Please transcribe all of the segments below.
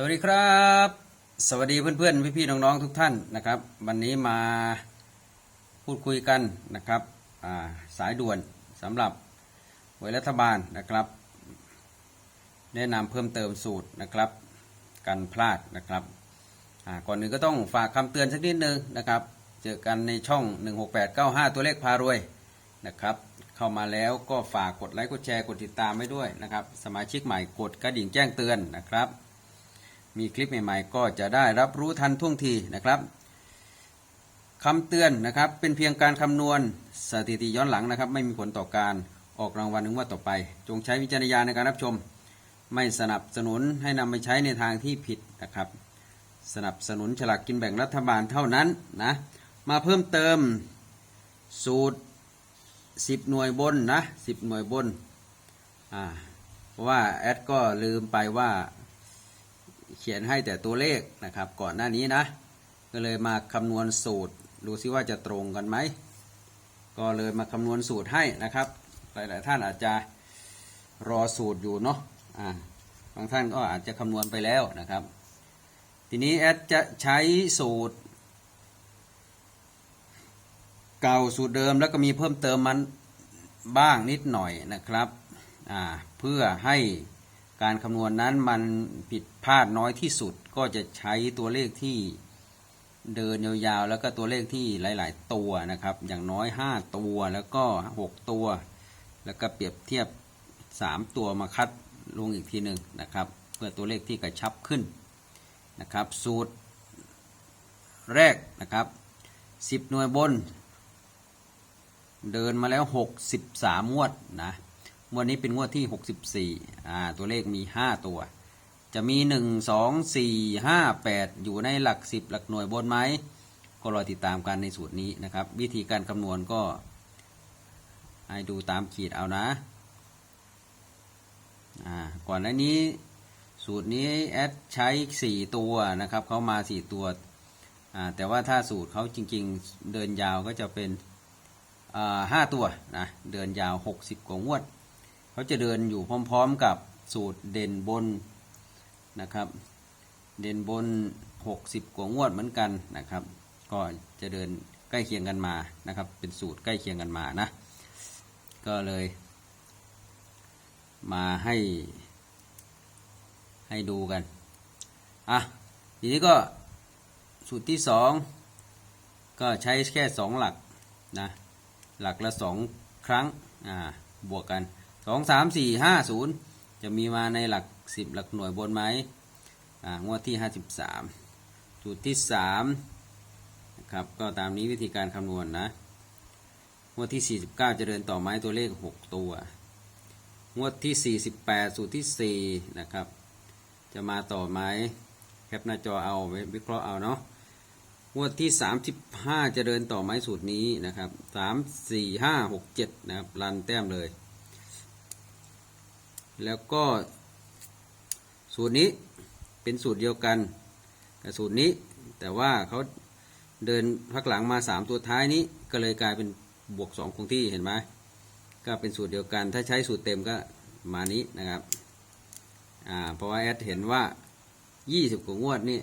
สวัสดีครับ สวัสดีเพื่อนๆพี่ๆน้องๆทุกท่านนะครับ วันนี้มาพูดคุยกันนะครับาสายด่วนสำหรับหวยรัฐบาลนะครับ แนะนำเพิ่มเติมสูตรนะครับกันพลาดนะครับก่อนหนึ่งก็ต้องฝากคำเตือนสักนิดนึงนะครับ เจอกันในช่อง 16895 ตัวเลขพารวยนะครับ เข้ามาแล้วก็ฝากกดไลค์กดแชร์กดติดตามไว้ด้วยนะครับ สมาชิกใหม่กดกระดิ่งแจ้งเตือนนะครับ มีคลิปใหม่ๆ ก็จะได้รับรู้ทันท่วงทีนะครับคำเตือนนะครับเป็นเพียงการคำนวณสถิติย้อนหลังนะครับ ไม่มีผลต่อการออกรางวัลนึงว่าต่อไป จงใช้วิจารณญาณในการรับชม ไม่สนับสนุนให้นำไปใช้ในทางที่ผิดนะครับ สนับสนุนฉลากกินแบ่งรัฐบาลเท่านั้นนะมาเพิ่มเติมสูตร 10 หน่วยบนนะ10 หน่วยบนอ่าเพราะว่าแอดก็ลืมไปว่า เขียนให้แต่ตัวเลขนะครับ ก่อนหน้านี้นะ ก็เลยมาคำนวณสูตร ดูซิว่าจะตรงกันไหม ก็เลยมาคำนวณสูตรให้นะครับ หลาย ๆ ท่านอาจจะรอสูตรอยู่เนาะอ่าบางท่านก็อาจจะคำนวณไปแล้วนะครับ ทีนี้แอดจะใช้สูตร เก่าสูตรเดิมแล้วก็มีเพิ่มเติมมันบ้างนิดหน่อยนะครับ อ่า เพื่อให้ การคำนวณนั้นมันผิดพลาดน้อยที่สุดก็จะใช้ตัวเลขที่เดินยาวๆ แล้วก็ตัวเลขที่หลาย ๆ ตัวนะครับ อย่างน้อย 5 ตัวแล้วก็ 6 ตัว แล้วก็เปรียบเทียบ 3 ตัวมาคัดลงอีกทีหนึ่งนะครับ เพื่อตัวเลขที่กระชับขึ้นนะครับ สูตรแรกนะครับ 10 หน่วยบน เดินมาแล้ว 63งวดนะ งวดนี้เป็นงวดที่ 64อ่าตัวเลขมี 5 ตัว จะมี 1 2 4 5 8 อยู่ในหลัก 10 หลักหน่วยบนไหม ก็รอติดตามกันในสูตรนี้นะครับ วิธีการคำนวณก็ ให้ดูตามขีดเอานะอ่าก่อนหน้านี้ สูตรนี้แอดใช้ 4 ตัวนะครับเขามา 4 ตัวอ่าแต่ว่าถ้าสูตรเขาจริง ๆ เดินยาวก็จะเป็นห้าตัวนะเดินยาว 60 กว่างวด เขาจะเดินอยู่พร้อมๆกับสูตรเด่นบนนะครับ เด่นบน 60 กว่างวดเหมือนกันนะครับ ก็จะเดินใกล้เคียงกันมานะครับ เป็นสูตรใกล้เคียงกันมานะ ก็เลย มาให้ให้ดูกัน อะ ทีนี้ก็สูตรที่สองก็ใช้แค่สองหลักนะ หลักละสองครั้ง อ่า บวกกัน สองสามสี่ห้าศูนย์จะมีมาในหลักสิบหลักหน่วยบนไหมอ่างวดที่ห้าสิบสามสูตรที่สามนะครับก็ตามนี้วิธีการคำนวณนะงวดที่ 49 จะเดินต่อไม้ตัวเลข 6 ตัว งวดที่ 48 สูตรที่ 4 นะครับ จะมาต่อไม้แคปหน้าจอเอาไว้วิเคราะห์เอาเนาะ งวดที่ 35 จะเดินต่อไม้สูตรนี้นะครับ 3 4 5 6 7 นะครับ รันแต้มเลย แล้วก็ สูตรนี้เป็นสูตรเดียวกันกับสูตรนี้ แต่ว่าเขาเดินพักหลังมา 3 ตัวท้ายนี้ก็เลยกลายเป็นบวก 2 คงที่เห็นไหมก็เป็นสูตรเดียวกัน ถ้าใช้สูตรเต็มก็มานี้นะครับอ่าเพราะว่าแอดเห็นว่า 20 กว่างวดนี่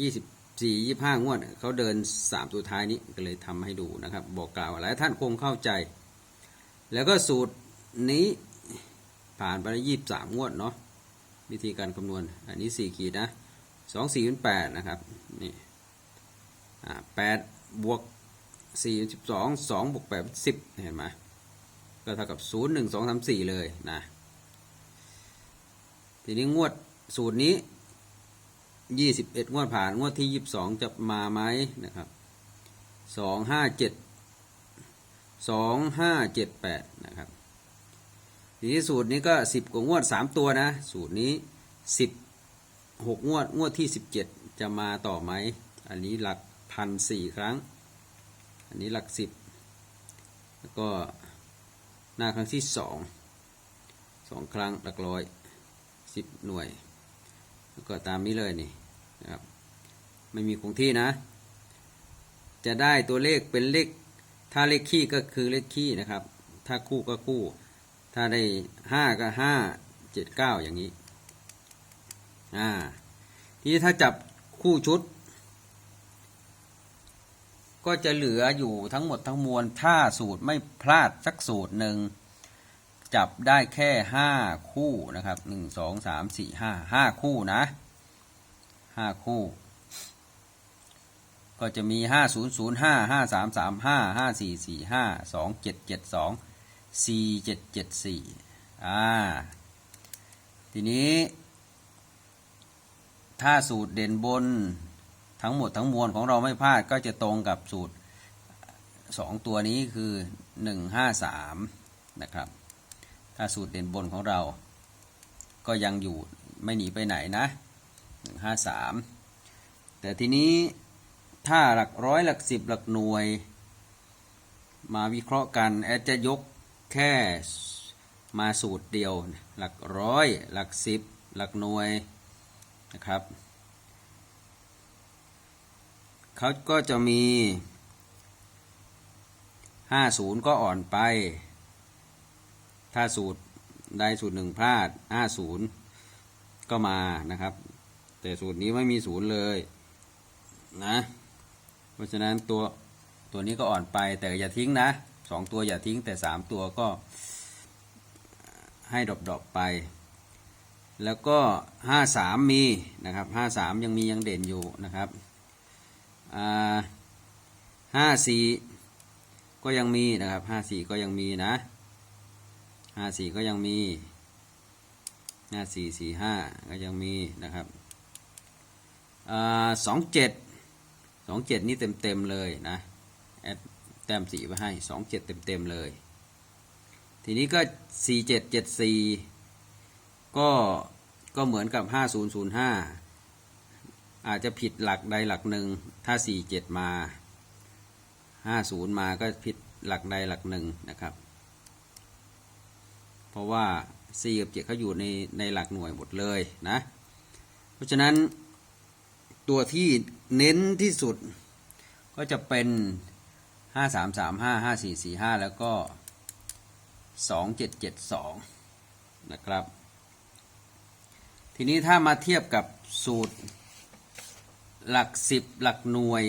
ยี่สิบสี่ยี่ห้างวด เขาเดินสามตัวท้ายนี้ก็เลยทำให้ดูนะครับ บอกกล่าวหลายท่านคงเข้าใจ แล้วก็สูตรนี้ ผ่านไปยี่สามงวดเนาะวิธีการคำนวณ อันนี้สี่ขีดนะสองสี่เป็นแปดนะครับนี่อ่าแปดบวกสี่สิบสองสองบวกแปดสิบเห็นไหมก็เท่ากับศูนย์หนึ่งสองสามสี่เลยนะทีนี้งวดสูตรนี้ยี่สิบเอ็ดงวดผ่านงวดที่ยี่สิบสองจะมาไหมนะครับสองห้าเจ็ดสองห้าเจ็ดแปดนะครับ ทีนี้สูตรนี้ก็สิบกว่างวดสามตัวนะ สูตรนี้สิบหกงวดงวดที่สิบเจ็ดจะมาต่อไหม อันนี้หลักพันสี่ครั้ง อันนี้หลักสิบแล้วก็หน้าครั้งที่สองสองครั้งหลักร้อยสิบหน่วย แล้วก็ตามนี้เลยนี่นะครับไม่มีคงที่นะ จะได้ตัวเลขเป็นเลขถ้าเลขคี่ก็คือเลขคี่นะครับ ถ้าคู่ก็คู่ ถ้าได้ห้าก็ห้าเจ็ดเก้าอย่างนี้ อ่า ทีนี้ถ้าจับคู่ชุด ก็จะเหลืออยู่ทั้งหมดทั้งมวล ถ้าสูตรไม่พลาดสักสูตรหนึ่ง จับได้แค่ห้าคู่นะครับหนึ่งสองสามสี่ห้าห้าคู่นะห้าคู่ก็จะมีห้าศูน ย์ศูนย์ห้าห้าสามสามห้าห้าสี่สี่ห้าสองเจ็ดเจ็ดสองสี่เจ็ดเจ็ดสี่อ่า ทีนี้ ถ้าสูตรเด่นบนทั้งหมดทั้งมวลของเราไม่พลาดก็จะตรงกับสูตรสองตัวนี้คือหนึ่งห้าสามนะครับ ถ้าสูตรเด่นบนของเรา ก็ยังอยู่ไม่หนีไปไหนนะหนึ่งห้าสามแต่ทีนี้ถ้าหลักร้อยหลักสิบหลักหน่วย มาวิเคราะห์กันแอดจะยก แค่มาสูตรเดียว หลักร้อย หลักสิบ หลักหน่วยนะครับ เขาก็จะมี 50 ก็อ่อนไป ถ้าสูตรใดสูตรหนึ่งพลาด 50 ก็มานะครับ แต่สูตรนี้ไม่มีศูนย์เลยนะ เพราะฉะนั้นตัวตัวนี้ก็อ่อนไปแต่อย่าทิ้งนะ สองตัวอย่าทิ้งแต่สามตัวก็ให้ดรอปๆไป แล้วก็ห้าสามมีนะครับห้าสามยังมียังเด่นอยู่นะครับห้าสี่ก็ยังมีนะครับห้าสี่ก็ยังมีนะห้าสี่ก็ยังมีห้าสี่สี่ห้าก็ยังมีนะครับสองเจ็ดสองเจ็ดนี่เต็มเต็มๆเลยนะแอด แต้มสีมาให้สองเจ็ดเต็มเต็มๆเลย ทีนี้ก็สี่เจ็ดเจ็ดสี่ก็ก็เหมือนกับห้าศูนย์ศูนย์ห้าอาจจะผิดหลักใดหลักหนึ่งถ้าสี่เจ็ดมาห้าศูนย์มาก็ผิดหลักใดหลักหนึ่งนะครับ เพราะว่าสี่กับเจ็ดเขาอยู่ในในหลักหน่วยหมดเลยนะ เพราะฉะนั้นตัวที่เน้นที่สุดก็จะเป็น 5 3 3 5 5 4 4 5แล้วก็2 7 7 2นะครับ ทีนี้ถ้ามาเทียบกับสูตรหลัก10หลักหน่วย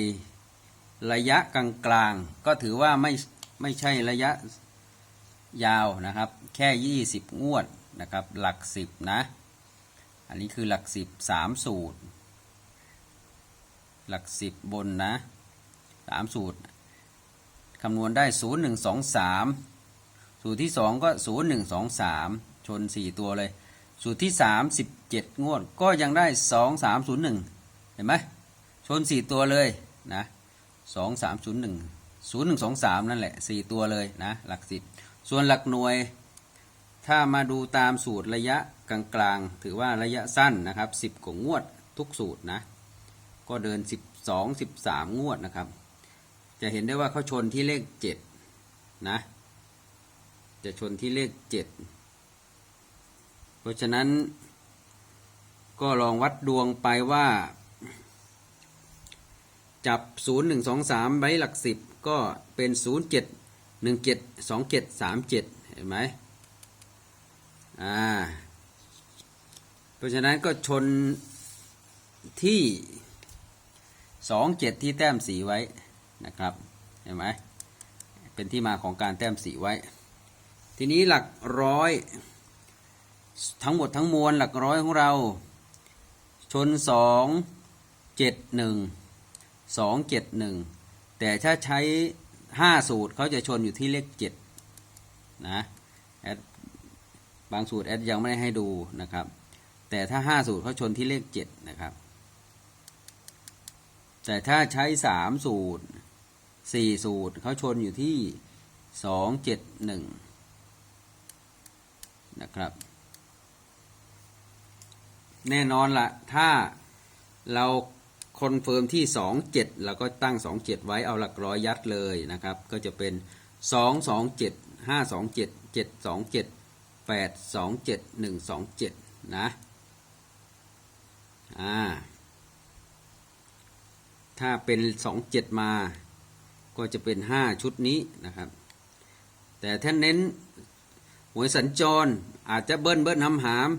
ระยะกลางๆ ก็ถือว่าไม่ไม่ใช่ระยะยาวนะครับ แค่ 20 งวดนะครับ หลัก 10 นะ อันนี้คือหลัก 10 3 สูตร หลักสิบบนนะสามสูตร คำนวณได้ศูนย์หนึ่งสองสามสูตรที่สองก็ศูนย์หนึ่งสองสามชนสี่ตัวเลย สูตรที่สามสิบเจ็ดงวด ก็ยังได้สองสามศูนย์หนึ่งเห็นไหมชนสี่ตัวเลยนะสองสามศูนย์หนึ่งศูนย์หนึ่งสองสามนั่นแหละสี่ตัวเลยนะ หลักสิบส่วนหลักหน่วย ถ้ามาดูตามสูตรระยะกลางๆ ถือว่าระยะสั้นนะครับสิบกว่างวดทุกสูตรนะ ก็เดิน 12 13 งวดนะครับ จะเห็นได้ว่าเขาชนที่เลข7นะ จะชนที่เลข7เพราะฉะนั้นก็ลองวัดดวงไปว่า จับ 0 1 2 3ไว้หลัก 10 ก็เป็น 0 7 1 7 2 7 3 7 เห็นไหมอ่า เพราะฉะนั้นก็ชนที่สองเจ็ดที่แต้มสีไว้ นะครับ เห็นไหมเป็นที่มาของการแต้มสีไว้ ทีนี้หลักร้อยทั้งหมดทั้งมวลหลักร้อยของเรา ชนสองเจ็ดหนึ่งสองเจ็ดหนึ่งแต่ถ้าใช้ห้าสูตรเขาจะชนอยู่ที่เลขเจ็ดนะแอดบางสูตรแอดยังไม่ได้ให้ดูนะครับ แต่ถ้าห้าสูตรเขาชนที่เลขเจ็ดนะครับ แต่ถ้าใช้สามสูตร สี่สูตรเขาชนอยู่ที่สองเจ็ดหนึ่งนะครับ แน่นอนละถ้าเราคอนเฟิร์มที่สองเจ็ดเราก็ตั้งสองเจ็ดไว้เอาหลักร้อยยัดเลยนะครับ ก็จะเป็นสองสองเจ็ดห้าสองเจ็ดเจ็ดสองเจ็ดแปดสองเจ็ดหนึ่งสองเจ็ดนะ อ่า ถ้าเป็นสองเจ็ดมา ก็จะเป็นห้าชุดนี้นะครับ แต่ถ้าเน้นหวยสัญจรอาจจะเบิ้ลเบิ้ลหำหาม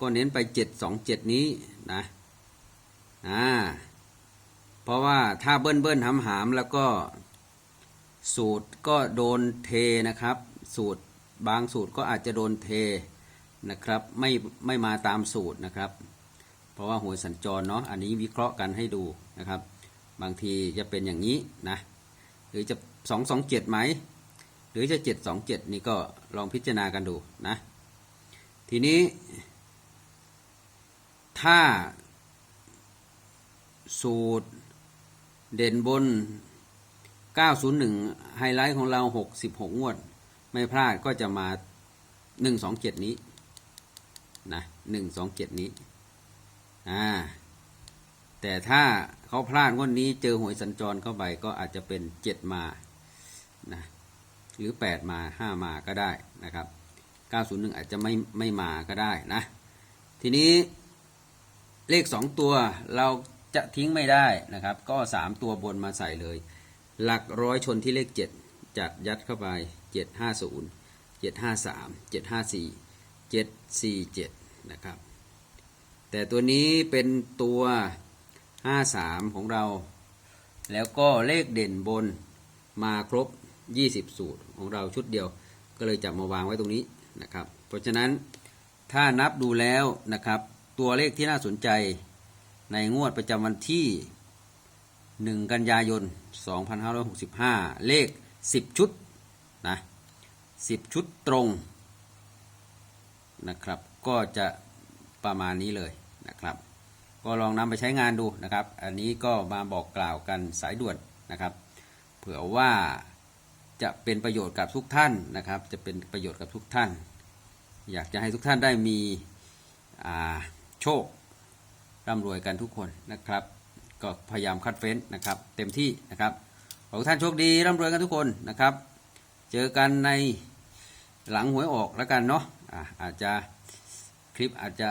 ก็เน้นไปเจ็ดสองเจ็ดนี้นะอ่าเพราะว่าถ้าเบิ้ลเบิ้ลหำหามแล้วก็สูตรก็โดนเทนะครับ สูตรบางสูตรก็อาจจะโดนเทนะครับไม่ไม่มาตามสูตรนะครับ เพราะว่าหวยสัญจรเนาะอันนี้วิเคราะห์กันให้ดูนะครับ บางทีจะเป็นอย่างนี้นะ หรือจะสองสองเจ็ดไหม หรือจะเจ็ดสองเจ็ดนี่ก็ลองพิจารณากันดูนะ ทีนี้ ถ้าสูตรเด่นบน 901 ไฮไลท์ของเรา 66 งวด ไม่พลาดก็จะมา 127 นี้นะ127 นี้อ่าแต่ถ้า เขาพลาดงวดนี้เจอหวยสัญจรเข้าไปก็อาจจะเป็น7มานะหรือ8มา5มาก็ได้นะครับ901อาจจะไม่ไม่มาก็ได้นะทีนี้เลข2ตัวเราจะทิ้งไม่ได้นะครับ ก็3ตัวบนมาใส่เลย หลักร้อยชนที่เลข7จัดยัดเข้าไป750 753 754 747นะครับ แต่ตัวนี้เป็นตัว 53ของเรา แล้วก็เลขเด่นบนมาครบ 20 สูตรของเราชุดเดียว ก็เลยจับมาวางไว้ตรงนี้นะครับ เพราะฉะนั้นถ้านับดูแล้วนะครับ ตัวเลขที่น่าสนใจในงวดประจำวันที่ 1 กันยายน 2565 เลข 10 ชุดนะ10 ชุดตรงนะครับ ก็จะประมาณนี้เลยนะครับ ก็ลองนำไปใช้งานดูนะครับ อันนี้ก็มาบอกกล่าวกันสายด่วนนะครับ เผื่อว่าจะเป็นประโยชน์กับทุกท่านนะครับ จะเป็นประโยชน์กับทุกท่าน อยากจะให้ทุกท่านได้มีโชคร่ำรวยกันทุกคนนะครับ ก็พยายามคัดเฟ้นนะครับ เต็มที่นะครับขอทุกท่านโชคดีร่ำรวยกันทุกคนนะครับ เจอกันในหลังหวยออกแล้วกันเนาะออาจจะคลิปอาจจะ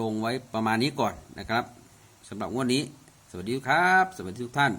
ลงไว้ประมาณนี้ก่อนนะครับสำหรับงวดนี้ สวัสดีครับ สวัสดีทุกท่าน